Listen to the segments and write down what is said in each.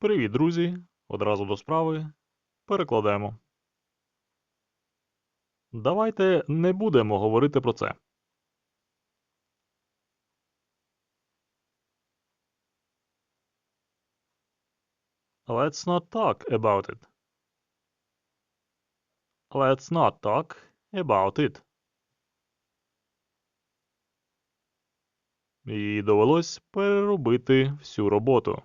Привіт, друзі! Одразу до справи. Перекладемо. Давайте не будемо говорити про це. Let's not talk about it. Let's not talk about it. Їй довелось переробити всю роботу.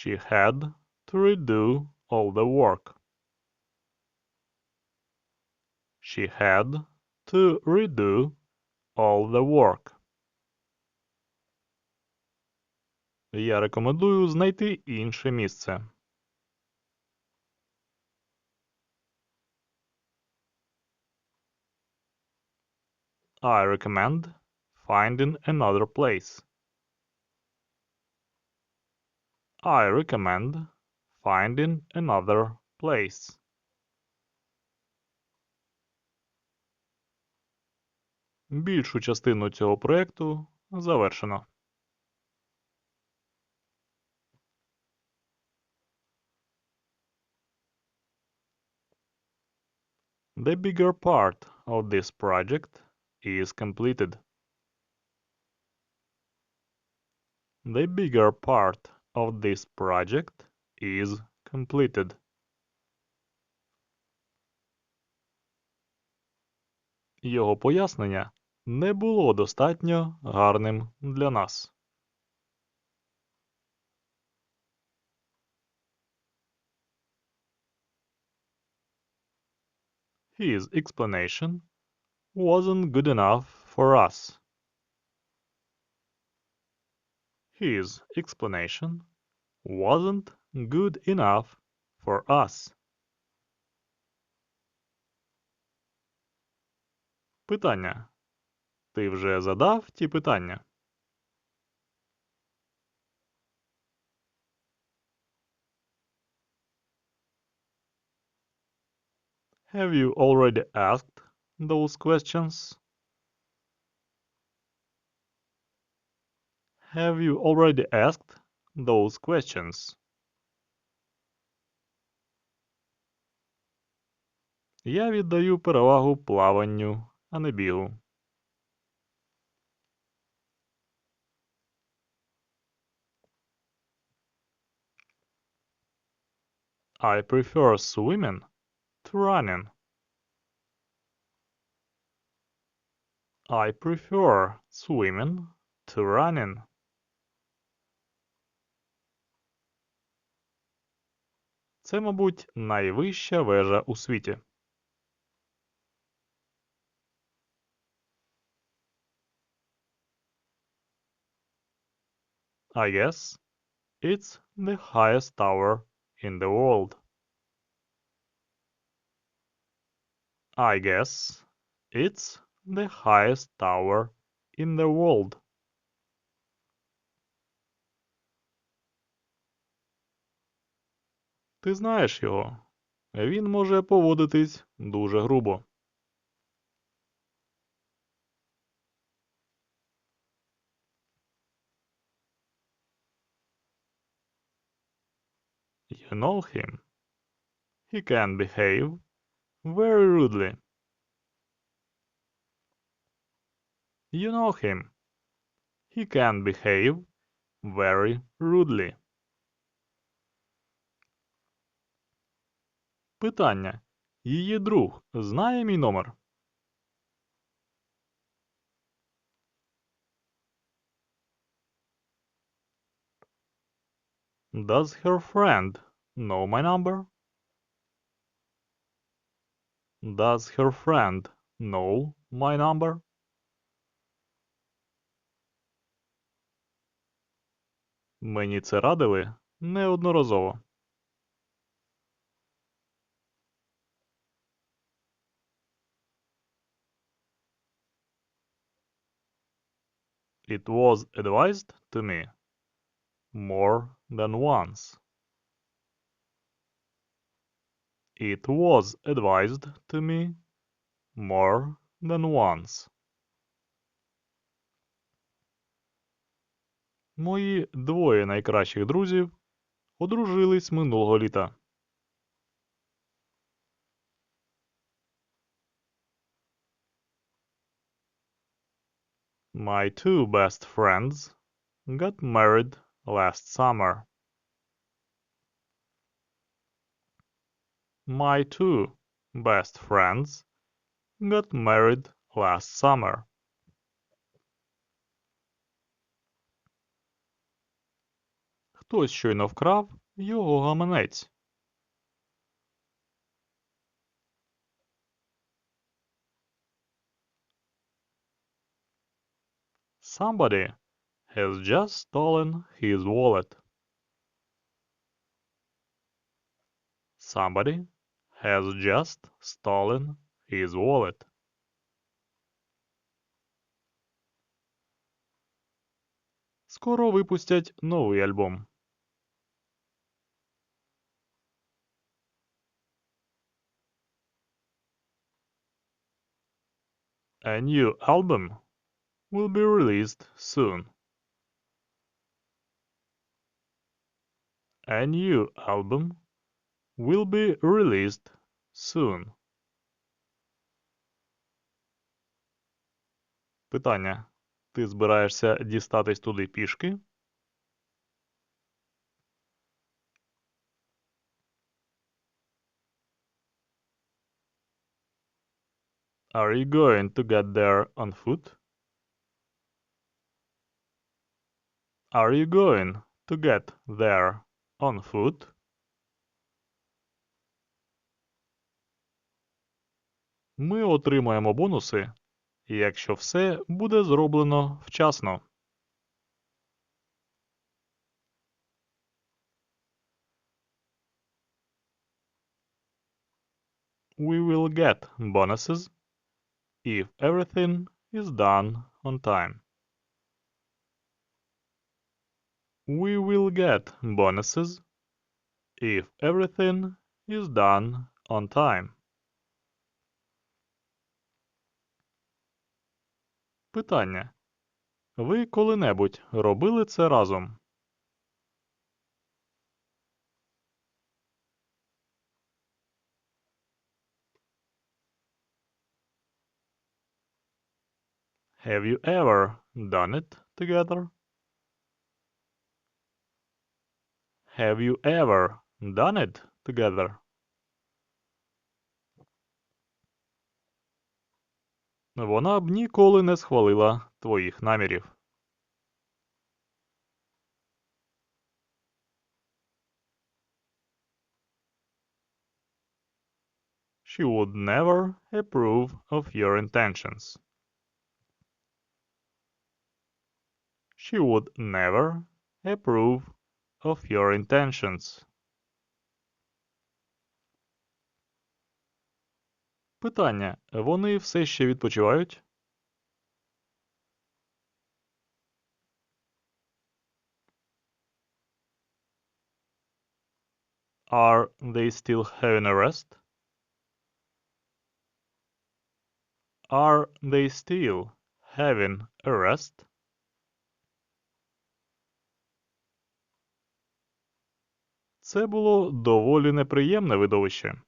She had to redo all the work. She had to redo all the work. Я рекомендую знайти інше місце. I recommend finding another place. I recommend finding another place. Більшу частину цього проєкту завершено. The bigger part of this project is completed. The bigger part of this project is completed. Його пояснення не було достатньо гарним для нас. His explanation wasn't good enough for us. His explanation wasn't good enough for us. Питання. Ти вже задав ті питання? Have you already asked those questions? Have you already asked those questions? Я віддаю перевагу плаванню, а не бігу. I prefer swimming to running. I prefer swimming to running. Це, мабуть, найвища вежа у світі. I guess it's the highest tower in the world. I guess it's the highest tower in the world. Ти знаєш його. Він може поводитись дуже грубо. You know him. He can behave very rudely. You know him. He can behave very rudely. Питання. Її друг знає мій номер? Does her friend know my number? Does her friend know my number? Мені це радили неодноразово. It was advised to me more than once. It was advised to me more than once. Мої двоє найкращих друзів одружились минулого літа. My two best friends got married last summer. My two best friends got married last summer. Хтось щойно вкрав його гаманець. Somebody has just stolen his wallet. Somebody has just stolen his wallet. Скоро випустять новий альбом. A new album will be released soon. A new album will be released soon. Питання. Ти збираєшся дістатись туди пішки? Are you going to get there on foot? Are you going to get there on foot? Ми отримаємо бонуси, якщо все буде зроблено вчасно. We will get bonuses if everything is done on time. We will get bonuses if everything is done on time. Питання. Ви коли-небудь робили це разом? Have you ever done it together? Have you ever done it together? Вона б ніколи не схвалила твоїх намірів. She would never approve of your intentions. She would never approve of your intentions. Питання. Вони все ще відпочивають? Are they still having a rest? Are they still having a rest? Це було доволі неприємне видовище.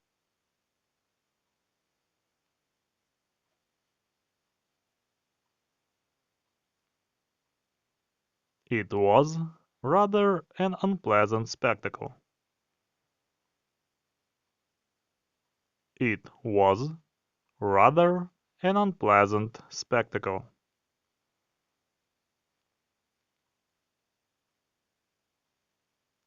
It was rather an unpleasant spectacle. It was rather an unpleasant spectacle.